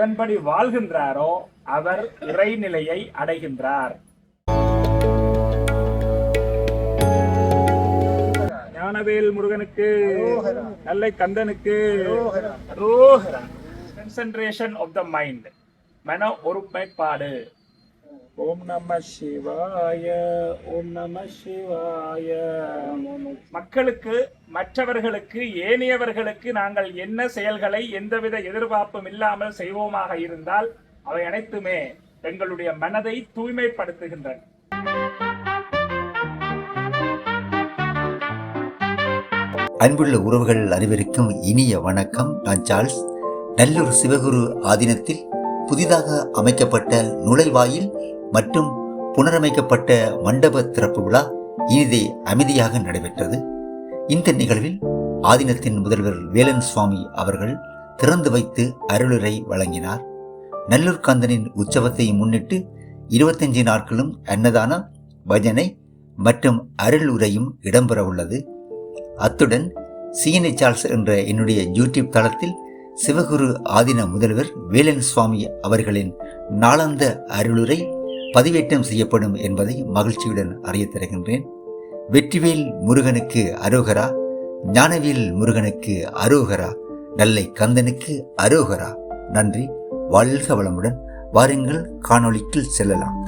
அதன்படி வாழ்கின்றாரோ அவர் இறைநிலையை அடைகின்றார். ஞானவேல் முருகனுக்கு நல்லை கந்தனுக்கு கன்சன்ட்ரேஷன் ஆஃப் த மைண்ட் மன ஒருமைப்பாடு. ஓம் நம சிவாய ஓம் நம சிவாய. மக்களுக்கு மற்றவர்களுக்கு ஏனையவர்களுக்கு நாங்கள் என்ன செயல்களை எந்தவித எதிர்பார்ப்பும் இல்லாமல் செய்வோமாக இருந்தால் அவை அனைத்துமே எங்களுடைய மனதை தூய்மைப்படுத்துகின்றன. அன்புள்ள உறவுகள் அனைவருக்கும் இனிய வணக்கம். நான் சார்ல்ஸ். நல்லூர் சிவகுரு ஆதீனத்தில் புதிதாக அமைக்கப்பட்ட நுழைவாயில் மற்றும் புனரமைக்கப்பட்ட மண்டப திறப்பு விழா இனிதே அமைதியாக நடைபெற்றது. இந்த நிகழ்வில் ஆதீனத்தின் முதல்வர் வேலன் சுவாமி அவர்கள் திறந்து வைத்து அருளுரை வழங்கினார். நல்லூர்காந்தனின் உற்சவத்தை முன்னிட்டு இருபத்தஞ்சு நாட்களும் அன்னதானம் பஜனை மற்றும் அருளுரையும் இடம்பெற உள்ளது. அத்துடன் சிஎன்ஐ சார்ஸ் என்ற என்னுடைய யூடியூப் தளத்தில் சிவகுரு ஆதீன முதல்வர் வேலன் சுவாமி அவர்களின் நாளாந்த அருளுரை பதிவேற்றம் செய்யப்படும் என்பதை மகிழ்ச்சியுடன் அறியத் தருகின்றேன். வெற்றிவேல் முருகனுக்கு அரோகரா ஞானவேல் முருகனுக்கு அரோகரா நல்லை கந்தனுக்கு அரோகரா. நன்றி வாழ்க வளமுடன். வாருங்கள் காணொளிக்குள் செல்லலாம்.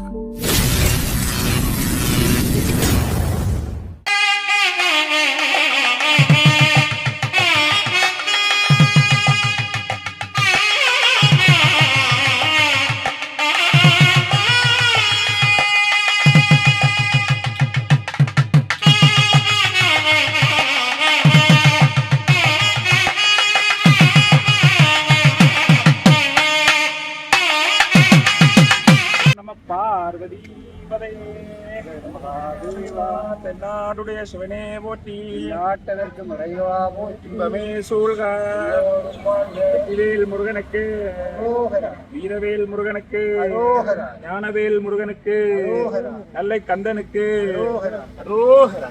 பார்வதி தென்னாடுடைய சிவனே போற்றி. நாட்டதற்கு முறைவா போற்றி. இன்பமே முருகனுக்கு. வீரவேல் முருகனுக்கு. ஞானவேல் முருகனுக்கு. நல்லை கந்தனுக்கு அரோகரா.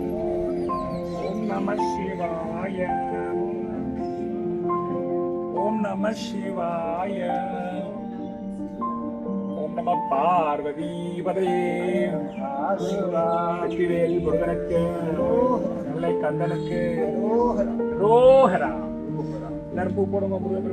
நம சிவாய ஓம் நம சிவாய ஓம் நம பார்வதி பதே வெற்றிவேல் முருகனுக்கு நல்லை கந்தனுக்கு ரோஹரா. எல்லாரும் பூ போடுங்க முருகன்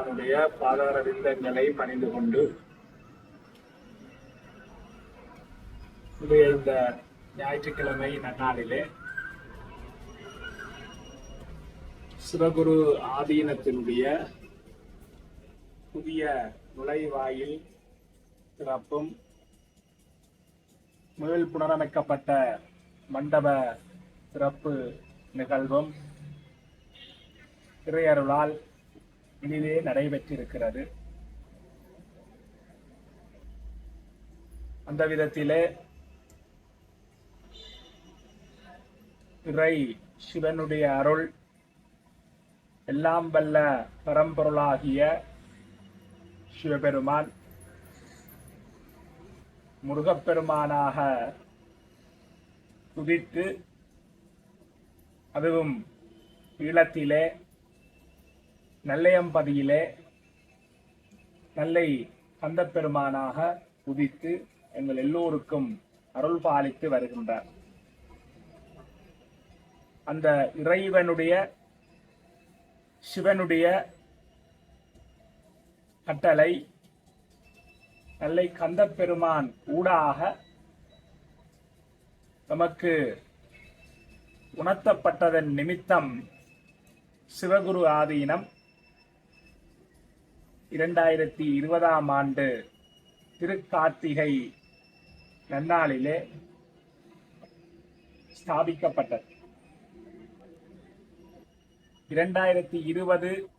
கந்த பெருமானுடைய பாதார விந்தங்களை பணிந்து கொண்டு இந்த ஞாயிற்றுக்கிழமை நன்னாளிலே சிவகுரு ஆதீனத்தினுடைய புதிய நுழைவாயில் திறப்பும் மேல் புனரமைக்கப்பட்ட மண்டப சிறப்பு நிகழ்வும் இறையருளால் வெளியிலே நடைபெற்றிருக்கிறது. அந்த விதத்திலே இறை சிவனுடைய அருள் எல்லாம் வல்ல பரம்பொருளாகிய சிவபெருமான் முருகப்பெருமானாக துதித்து அதுவும் ஈழத்திலே நெல்லையம்பதியிலே நெல்லை கந்தப்பெருமானாக உதித்து எங்கள் எல்லோருக்கும் அருள் பாலித்து வருகின்றார். அந்த இறைவனுடைய சிவனுடைய கட்டளை நல்லை கந்தப்பெருமான் ஊடாக நமக்கு உணர்த்தப்பட்டதன் நிமித்தம் சிவகுரு ஆதீனம் இரண்டாயிரத்தி இருபதாம் ஆண்டு திருக்கார்த்திகை நன்னாளிலே ஸ்தாபிக்கப்பட்டது. இரண்டாயிரத்தி இருபது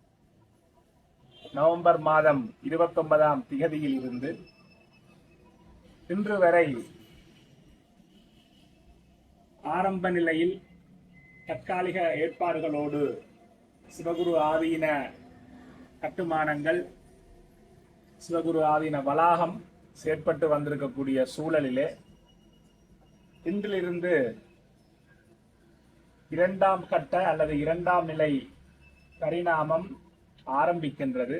நவம்பர் மாதம் இருபத்தொன்பதாம் திகதியில் இருந்து இன்று வரை ஆரம்ப நிலையில் தற்காலிக ஏற்பாடுகளோடு சிவகுரு ஆதீன கட்டுமானங்கள் சிவகுரு ஆதீன வளாகம் செயற்பட்டு வந்திருக்கக்கூடிய சூழலிலே இன்றிலிருந்து இரண்டாம் கட்ட அல்லது இரண்டாம் நிலை பரிணாமம் ஆரம்பிக்கின்றது.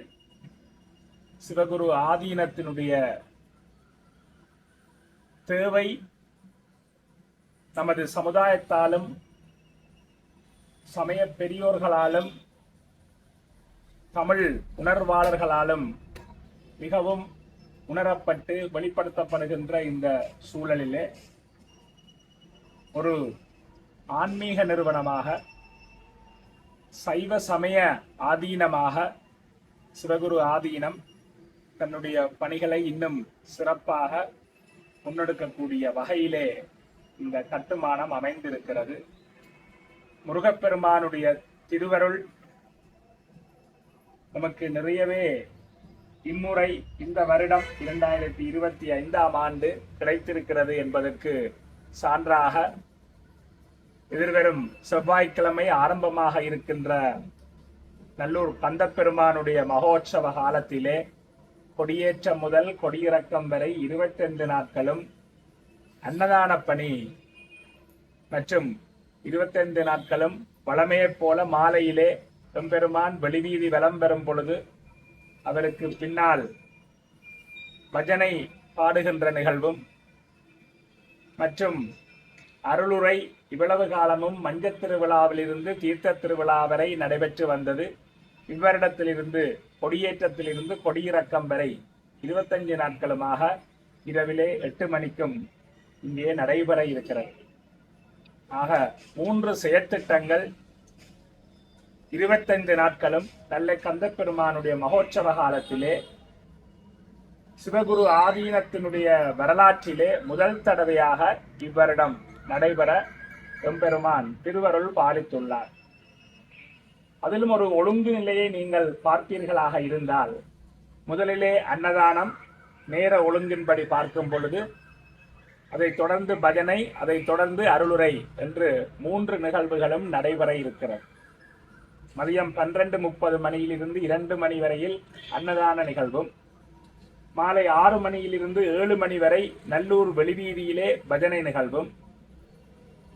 சிவகுரு ஆதீனத்தினுடைய தேவை நமது சமுதாயத்தாலும் சமய பெரியோர்களாலும் தமிழ் உணர்வாளர்களாலும் மிகவும் உணரப்பட்டு வெளிப்படுத்தப்படுகின்ற இந்த சூழலிலே ஒரு ஆன்மீக நிறுவனமாக சைவ சமய ஆதீனமாக சிவகுரு ஆதீனம் தன்னுடைய பணிகளை இன்னும் சிறப்பாக முன்னெடுக்கக்கூடிய வகையிலே இந்த கட்டுமானம் அமைந்திருக்கிறது. முருகப்பெருமானுடைய திருவருள் நமக்கு நிறையவே இம்முறை இந்த வருடம் இரண்டாயிரத்தி இருபத்தி ஐந்தாம் ஆண்டு கிடைத்திருக்கிறது என்பதற்கு சான்றாக எதிர்வரும் செவ்வாய்க்கிழமை ஆரம்பமாக இருக்கின்ற நல்லூர் கந்தப்பெருமானுடைய மகோற்சவ காலத்திலே கொடியேற்றம் முதல் கொடியிறக்கம் வரை இருபத்தைந்து நாட்களும் அன்னதான பணி மற்றும் இருபத்தைந்து நாட்களும் வளமையைப் போல மாலையிலே எம்பெருமான் வெளிவீதி வலம் பெறும் பொழுது அவருக்கு பின்னால் பஜனை பாடுகின்ற நிகழ்வும் மற்றும் அருளுரை இவ்வளவு காலமும் மஞ்சத் திருவிழாவிலிருந்து தீர்த்த திருவிழா வரை நடைபெற்று வந்தது. இவ்வரிடத்திலிருந்து கொடியேற்றத்திலிருந்து கொடியிறக்கம் வரை இருபத்தஞ்சு நாட்களுமாக இரவிலே எட்டு மணிக்கும் இங்கே நடைபெற இருக்கிறது. ஆக மூன்று செயற்திட்டங்கள் இருபத்தைந்து நாட்களும் நல்ல கந்தப்பெருமானுடைய மகோற்சவ காலத்திலே சிவகுரு ஆதீனத்தினுடைய வரலாற்றிலே முதல் தடவையாக இவ்வருடம் நடைபெற எம்பெருமான் திருவருள் பாலித்துள்ளார். அதிலும் ஒரு ஒழுங்கு நிலையை நீங்கள் பார்ப்பீர்களாக இருந்தால் முதலிலே அன்னதானம் நேர ஒழுங்கின்படி பார்க்கும் பொழுது அதைத் தொடர்ந்து பஜனை அதைத் தொடர்ந்து அருளுரை என்று மூன்று நிகழ்வுகளும் நடைபெற இருக்கிறது. மதியம் பன்னிரண்டு முப்பது மணியிலிருந்து இரண்டு மணி வரையில் அன்னதான நிகழ்வும். மாலை ஆறு மணியிலிருந்து ஏழு மணி வரை நல்லூர் வெளிவீதியிலே பஜனை நிகழ்வும்.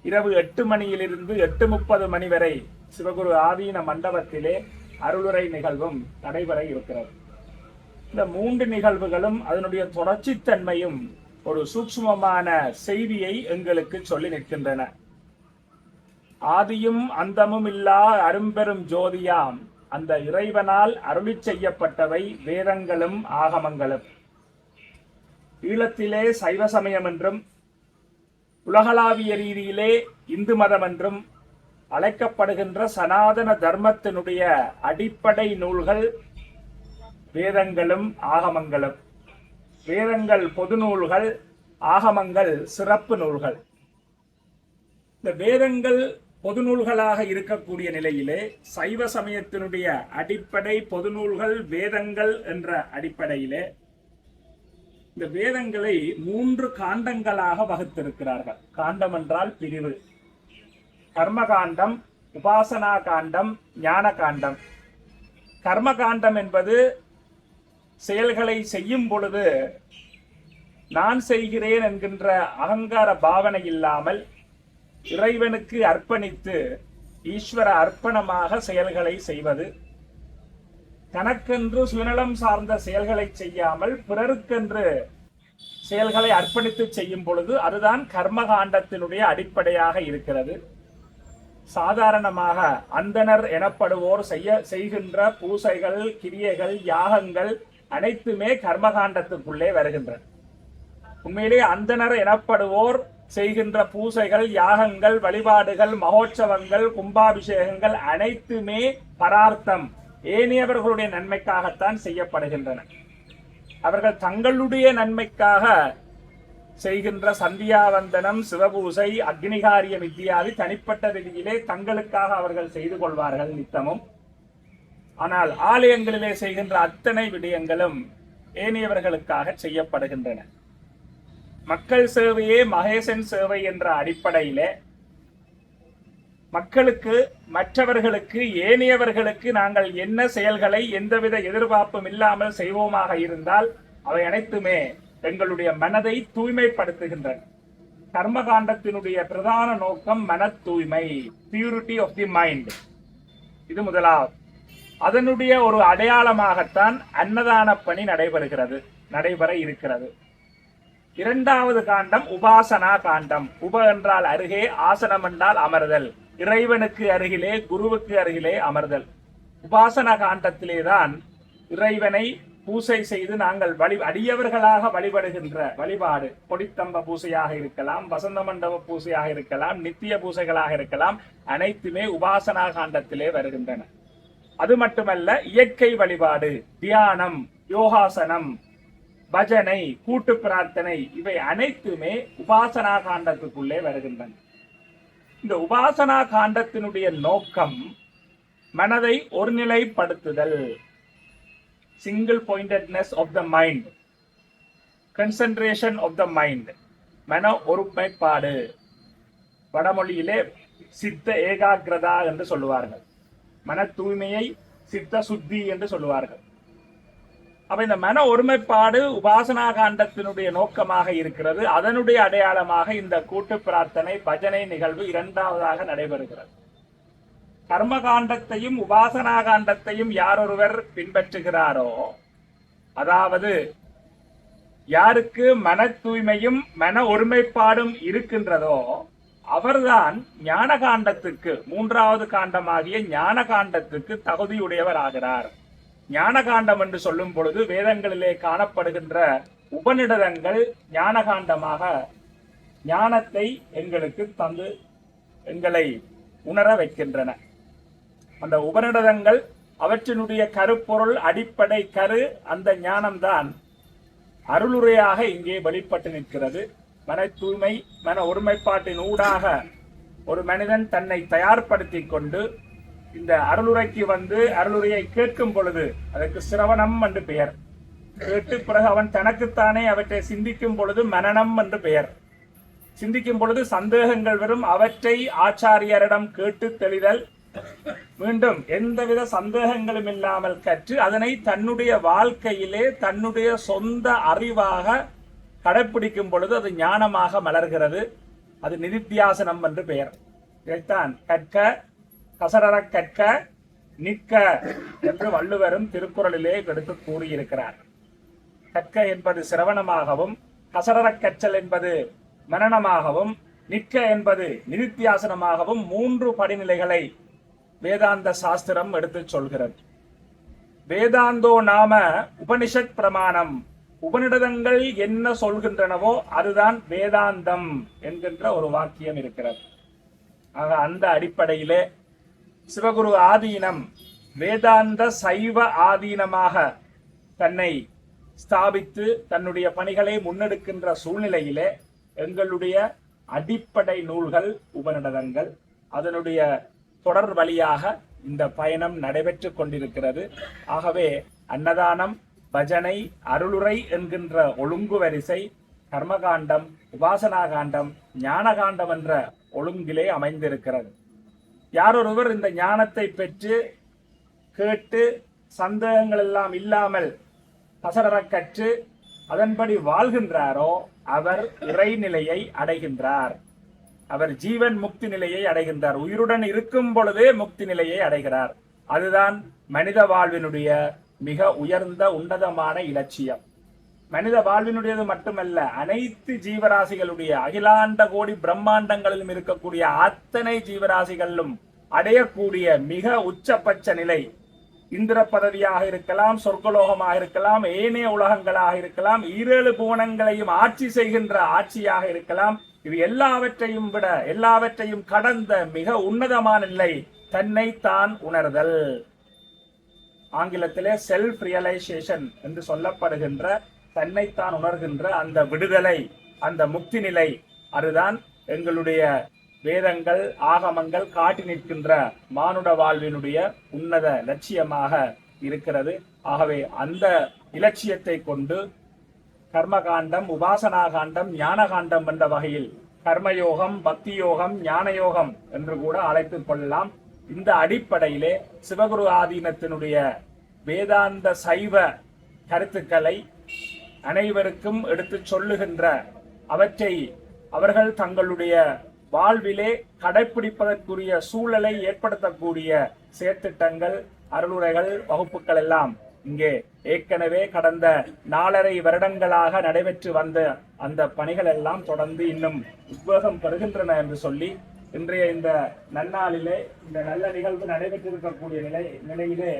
இரவு எட்டு மணியிலிருந்து எட்டு முப்பது மணி வரை சிவகுரு ஆதீன மண்டபத்திலே அருளுரை நிகழ்வும் நடைபெற இருக்கிறது. இந்த மூன்று நிகழ்வுகளும் அதனுடைய தொடர்ச்சித்தன்மையும் ஒரு சூக்ஷ்மமான செய்தியை எங்களுக்கு சொல்லி நிற்கின்றன. ஆதியும் அந்தமும் இல்லா அரும்பெரும் ஜோதியாம். அந்த இறைவனால் அருளிச் செய்யப்பட்டவை வேதங்களும் ஆகமங்களும். ஈழத்திலே சைவ சமயம் என்றும் உலகளாவிய ரீதியிலே இந்து மதம் என்றும் அழைக்கப்படுகின்ற சனாதன தர்மத்தினுடைய அடிப்படை நூல்கள் வேதங்களும் ஆகமங்களும். வேதங்கள் பொது நூல்கள் ஆகமங்கள் சிறப்பு நூல்கள். இந்த வேதங்கள் பொது நூல்களாக இருக்கக்கூடிய நிலையிலே சைவ சமயத்தினுடைய அடிப்படை பொது நூல்கள் வேதங்கள் என்ற அடிப்படையிலே இந்த வேதங்களை மூன்று காண்டங்களாக வகுத்திருக்கிறார்கள். காண்டம் என்றால் பிரிவு. கர்ம காண்டம் உபாசனா காண்டம் ஞான காண்டம். கர்ம காண்டம் என்பது செயல்களை செய்யும் பொழுது நான் செய்கிறேன் என்கின்ற அகங்கார பாவனை இல்லாமல் இறைவனுக்கு அர்ப்பணித்து ஈஸ்வர அர்ப்பணமாக செயல்களை செய்வது. தனக்கென்று சுயநலம் சார்ந்த செயல்களை செய்யாமல் பிறருக்கென்று செயல்களை அர்ப்பணித்து செய்யும் பொழுது அதுதான் கர்மகாண்டத்தினுடைய அடிப்படையாக இருக்கிறது. சாதாரணமாக அந்தனர் எனப்படுவோர் செய்ய செய்கின்ற பூசைகள் கிரியைகள் யாகங்கள் அனைத்துமே கர்மகாண்டத்துக்குள்ளே வருகின்றன. உண்மையிலே அந்தனர் எனப்படுவோர் செய்கின்ற பூசைகள் யாகங்கள் வழிபாடுகள் மகோற்சவங்கள் கும்பாபிஷேகங்கள் அனைத்துமே பரார்த்தம். ஏனையவர்களுடைய நன்மைக்காகத்தான் செய்யப்படுகின்றன. அவர்கள் தங்களுடைய நன்மைக்காக செய்கின்ற சந்தியாவந்தனம் சிவபூசை அக்னிகாரியம் இத்தியாதி தனிப்பட்ட ரீதியிலே தங்களுக்காக அவர்கள் செய்து கொள்வார்கள் நித்தமும். ஆனால் ஆலயங்களிலே செய்கின்ற அத்தனை விடயங்களும் ஏனையவர்களுக்காக செய்யப்படுகின்றன. மக்கள் சேவையே மகேசன் சேவை என்ற அடிப்படையில மக்களுக்கு மற்றவர்களுக்கு ஏனையவர்களுக்கு நாங்கள் என்ன செயல்களை எந்தவித எதிர்பார்ப்பும் இல்லாமல் செய்வோமாக இருந்தால் அவை அனைத்துமே எங்களுடைய மனதை தூய்மைப்படுத்துகின்றன. கர்மகாண்டத்தினுடைய பிரதான நோக்கம் மன தூய்மை பியூரிட்டி ஆஃப் தி மைண்ட் இது முதலாவது. அதனுடைய ஒரு அடையாளமாகத்தான் அன்னதான பணி நடைபெறுகிறது நடைபெற இருக்கிறது. இரண்டாவது காண்டம் உபாசனா காண்டம். உப என்றால் அருகே ஆசனம் என்றால் அமர்தல். இறைவனுக்கு அருகிலே குருவுக்கு அருகிலே அமர்தல். உபாசனா காண்டத்திலே தான் இறைவனை பூசை செய்து நாங்கள் வழி அடியவர்களாக வழிபடுகின்ற வழிபாடு. கொடித்தம்ப பூசையாக இருக்கலாம் வசந்த மண்டப பூசையாக இருக்கலாம் நித்திய பூசைகளாக இருக்கலாம் அனைத்துமே உபாசனா காண்டத்திலே வருகின்றன. அது மட்டுமல்ல இயற்கை வழிபாடு தியானம் யோகாசனம் பஜனை கூட்டு பிரார்த்தனை இவை அனைத்துமே உபாசனா காண்டத்துக்குள்ளே வருகின்றன. இந்த உபாசனா காண்டத்தினுடைய நோக்கம் மனதை ஒருநிலைப்படுத்துதல். Single pointedness of the mind concentration of the mind மன ஒருமைப்பாடு. வடமொழியிலே சித்த ஏகாகிரதா என்று சொல்லுவார்கள். மன தூய்மையை சித்த சுத்தி என்று சொல்லுவார்கள். அப்ப இந்த மன ஒருமைப்பாடு உபாசனா காண்டத்தினுடைய நோக்கமாக இருக்கிறது. அதனுடைய அடையாளமாக இந்த கூட்டு பிரார்த்தனை பஜனை நிகழ்வு இரண்டாவதாக நடைபெறுகிறது. கர்ம காண்டத்தையும் உபாசனா காண்டத்தையும் யாரொருவர் பின்பற்றுகிறாரோ அதாவது யாருக்கு மன தூய்மையும் மன ஒருமைப்பாடும் இருக்கின்றதோ அவர்தான் ஞான காண்டத்துக்கு மூன்றாவது காண்டமாகிய ஞான காண்டத்துக்கு தகுதியுடையவர் ஆகிறார் ஞான காண்டம் என்று சொல்லும் பொழுது வேதங்களிலே காணப்படுகின்ற உபநிடதங்கள் ஞான காண்டமாக ஞானத்தை எங்களுக்கு தந்து எங்களை உணர வைக்கின்றன. அந்த உபநிடதங்கள் அவற்றினுடைய கருப்பொருள் அடிப்படை கரு அந்த ஞானம்தான். அருளுரையாக இங்கே வெளிப்பட்டு நிற்கிறது. மன தூய்மை மன ஒருமைப்பாட்டின் ஊடாக ஒரு மனிதன் தன்னை தயார்படுத்திக் கொண்டு இந்த அருளுரைக்கு வந்து அருளுரையை கேட்கும் பொழுது அதற்கு சிரவணம் என்று பெயர். கேட்டு பிறகு அவன் தனக்குத்தானே அவற்றை சிந்திக்கும் பொழுது மனனம் என்று பெயர். சிந்திக்கும் பொழுது சந்தேகங்கள் வரும் அவற்றை ஆச்சாரியரிடம் கேட்டு தெளிதல். மீண்டும் எந்தவித சந்தேகங்களும் இல்லாமல் கற்று அதனை தன்னுடைய வாழ்க்கையிலே தன்னுடைய சொந்த அறிவாக கடைப்பிடிக்கும் பொழுது அது ஞானமாக மலர்கிறது. அது நிதித்தியாசனம் என்று பெயர். இதைத்தான் கற்க கசடர கற்க நிற்க என்று வள்ளுவரும் திருக்குறளிலே எடுத்து கூறியிருக்கிறார். கற்க என்பது சிரவணமாகவும் கசடர கற்றல் என்பது மனனமாகவும் நிற்க என்பது நிதித்தியாசனமாகவும் மூன்று படிநிலைகளை வேதாந்த சாஸ்திரம் எடுத்துச் சொல்கிறது. வேதாந்தோ நாம உபனிஷத் பிரமாணம் உபனிடதங்கள் என்ன சொல்கின்றனவோ அதுதான் வேதாந்தம் என்கின்ற ஒரு வாக்கியம் இருக்கிறது. ஆக அந்த அடிப்படையிலே சிவகுரு ஆதீனம் வேதாந்த சைவ ஆதீனமாக தன்னை ஸ்தாபித்து தன்னுடைய பணிகளை முன்னெடுக்கின்ற சூழ்நிலையிலே எங்களுடைய அடிப்படை நூல்கள் உபநிடதங்கள் அதனுடைய தொடர் வழியாக இந்த பயணம் நடைபெற்று கொண்டிருக்கிறது. ஆகவே அன்னதானம் பஜனை அருளுரை என்கின்ற ஒழுங்கு வரிசை கர்மகாண்டம் உபாசனா காண்டம் ஞானகாண்டம் என்ற ஒழுங்கிலே அமைந்திருக்கிறது. யாரொருவர் இந்த ஞானத்தை பெற்று கேட்டு சந்தேகங்கள் எல்லாம் இல்லாமல் பசரற கற்று அதன்படி வாழ்கின்றாரோ அவர் இறைநிலையை அடைகின்றார். அவர் ஜீவன் முக்தி நிலையை அடைகின்றார். உயிருடன் இருக்கும் பொழுதே முக்தி நிலையை அடைகிறார். அதுதான் மனித வாழ்வினுடைய மிக உயர்ந்த உன்னதமான இலட்சியம். மனித வாழ்வினுடையது மட்டுமல்ல அனைத்து ஜீவராசிகளுடைய அகிலாண்ட கோடி பிரம்மாண்டங்களிலும் இருக்கக்கூடிய அத்தனை ஜீவராசிகளிலும் அடையக்கூடிய மிக உச்சபட்ச நிலை. இந்திர பதவியாக இருக்கலாம் சொர்க்கலோகமாக இருக்கலாம் ஏனைய உலகங்களாக இருக்கலாம் ஈரேழு புவனங்களையும் ஆட்சி செய்கின்ற ஆட்சியாக இருக்கலாம். இது எல்லாவற்றையும் விட எல்லாவற்றையும் கடந்த மிக உன்னதமான நிலை தன்னை தான் உணர்தல். ஆங்கிலத்திலே செல்ஃப் ரியலைசேஷன் என்று சொல்லப்படுகின்ற தன்னைத்தான் உணர்கின்ற அந்த விடுதலை அந்த முக்தி நிலை அதுதான் எங்களுடைய வேதங்கள் ஆகமங்கள் காட்டி நிற்கின்ற மானுட வாழ்வினுடைய உன்னத லட்சியமாக இருக்கிறது. ஆகவே அந்த இலட்சியத்தை கொண்டு கர்மகாண்டம் உபாசனா காண்டம் ஞான காண்டம் என்ற வகையில் கர்மயோகம் பக்தி யோகம் ஞான யோகம் என்று கூட அழைத்துக் கொள்ளலாம். இந்த அடிப்படையிலே சிவகுரு ஆதீனத்தினுடைய வேதாந்த சைவ கருத்துக்களை அனைவருக்கும் எடுத்துச் சொல்லுகின்ற அவற்றை அவர்கள் தங்களுடைய வாழ்விலே கடைபிடிப்பதற்குரிய சூழலை ஏற்படுத்தக்கூடிய செயற்திட்டங்கள் அருளுரைகள் வகுப்புகள் எல்லாம் இங்கே ஏற்கனவே கடந்த நாலரை வருடங்களாக நடைபெற்று வந்த அந்த பணிகள் எல்லாம் தொடர்ந்து இன்னும் உத்வேகம் பெறுகின்றன என்று சொல்லி இன்றைய இந்த நன்னாளிலே இந்த நல்ல நிகழ்வு நடைபெற்றிருக்கக்கூடிய நிலை நிலையிலே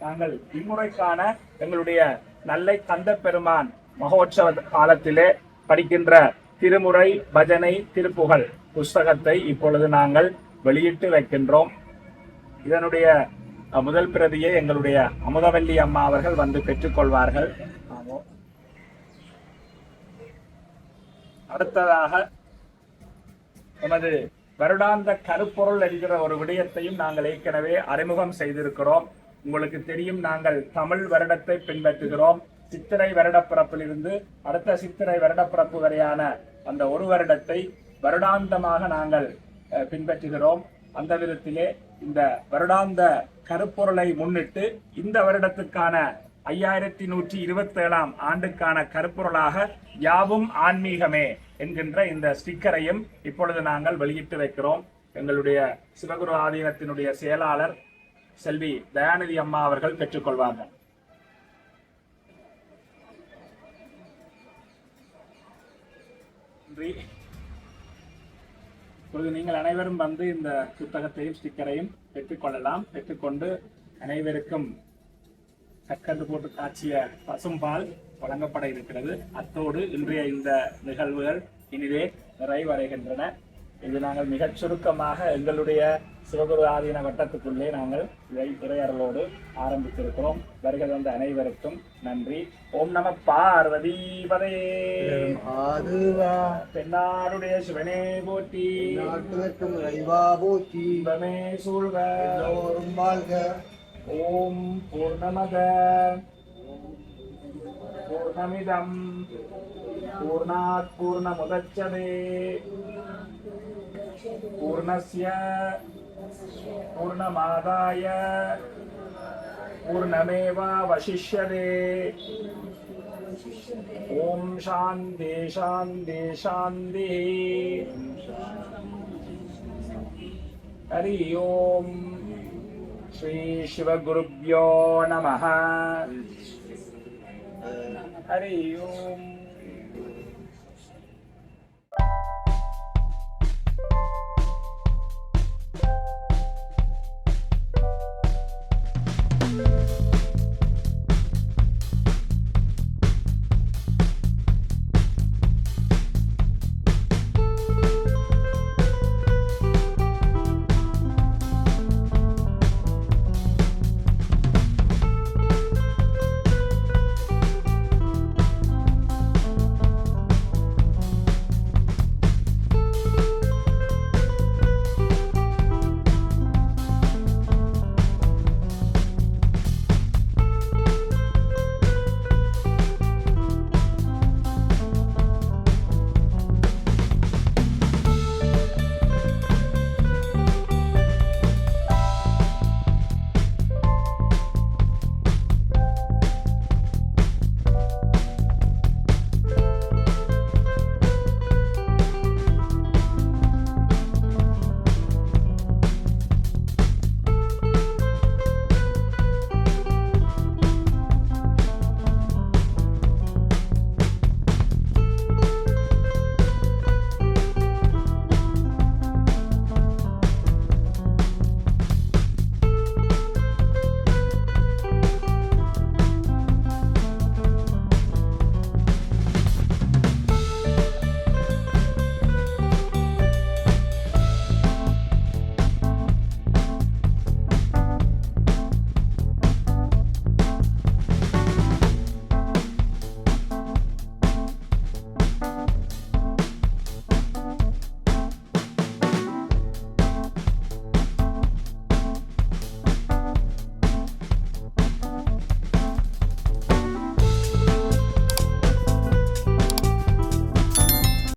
நாங்கள் இம்முறைக்கான எங்களுடைய நல்லை கந்த பெருமான் மகோற்சவ காலத்திலே படிக்கின்ற திருமுறை பஜனை திருப்புகழ் புஸ்தகத்தை இப்பொழுது நாங்கள் வெளியிட்டு வைக்கின்றோம். இதனுடைய முதல் பிரதியை எங்களுடைய அமுதவல்லி அம்மா அவர்கள் வந்து பெற்றுக்கொள்வார்கள். அடுத்ததாக எமது வருடாந்த கருப்பொருள் என்கிற ஒரு விடயத்தையும் நாங்கள் ஏற்கனவே அறிமுகம் செய்திருக்கிறோம். உங்களுக்கு தெரியும் நாங்கள் தமிழ் வருடத்தை பின்பற்றுகிறோம். சித்திரை வருடப்பிறப்பிலிருந்து அடுத்த சித்திரை வருடப்பிறப்பு வரையான அந்த ஒரு வருடத்தை வருடாந்தமாக நாங்கள் பின்பற்றுகிறோம். அந்த விதத்திலே இந்த வருடாந்த கருப்பொருளை முன்னிட்டு இந்த வருடத்துக்கான ஐயாயிரத்தி நூற்றி இருபத்தேழாம் ஆண்டுக்கான கருப்பொருளாக யாவும் ஆன்மீகமே என்கின்ற இந்த ஸ்டிக்கரையும் இப்பொழுது நாங்கள் வெளியிட்டு வைக்கிறோம். எங்களுடைய சிவகுரு ஆதீனத்தினுடைய செயலாளர் செல்வி தயாநிதி அம்மா அவர்கள் பெற்றுக்கொள்வார்கள். நன்றி. இப்பொழுது நீங்கள் அனைவரும் வந்து இந்த புத்தகத்தையும் ஸ்டிக்கரையும் பெற்றுக்கொள்ளலாம். பெற்றுக்கொண்டு அனைவருக்கும் சக்கரை போட்டு காய்ச்சிய பசும்பால் வழங்கப்பட இருக்கிறது. அத்தோடு இன்றைய இந்த நிகழ்வுகள் இனிதே நிறைவடைகின்றன. இது நாங்கள் மிகச் சுருக்கமாக எங்களுடைய சிவகுரு ஆதீன வட்டத்துக்குள்ளே நாங்கள் இதை இறையறலோடு ஆரம்பித்திருக்கிறோம். வருகை வந்த அனைவருக்கும் நன்றி. ஓம் நம பார்வதி பதே. ஆதுவா தென்னாடுடைய சிவனே போற்றி. நாட்டுவர்க்கும் இறைவா இன்பமே சூழ்க எல்லோரும் வாழ்க. ஓம் பூர்ணமத. பூர்ணமிதம். பூர்ணாத் பூர்ணமுதச்சதே. पूर्णस्य पूर्णमादाय पूर्णमेवावशिष्यते ॐ शान्ति शान्ति शान्तिः हरि ओम् श्रीशिवगुरुभ्यो नमः हरि ओम्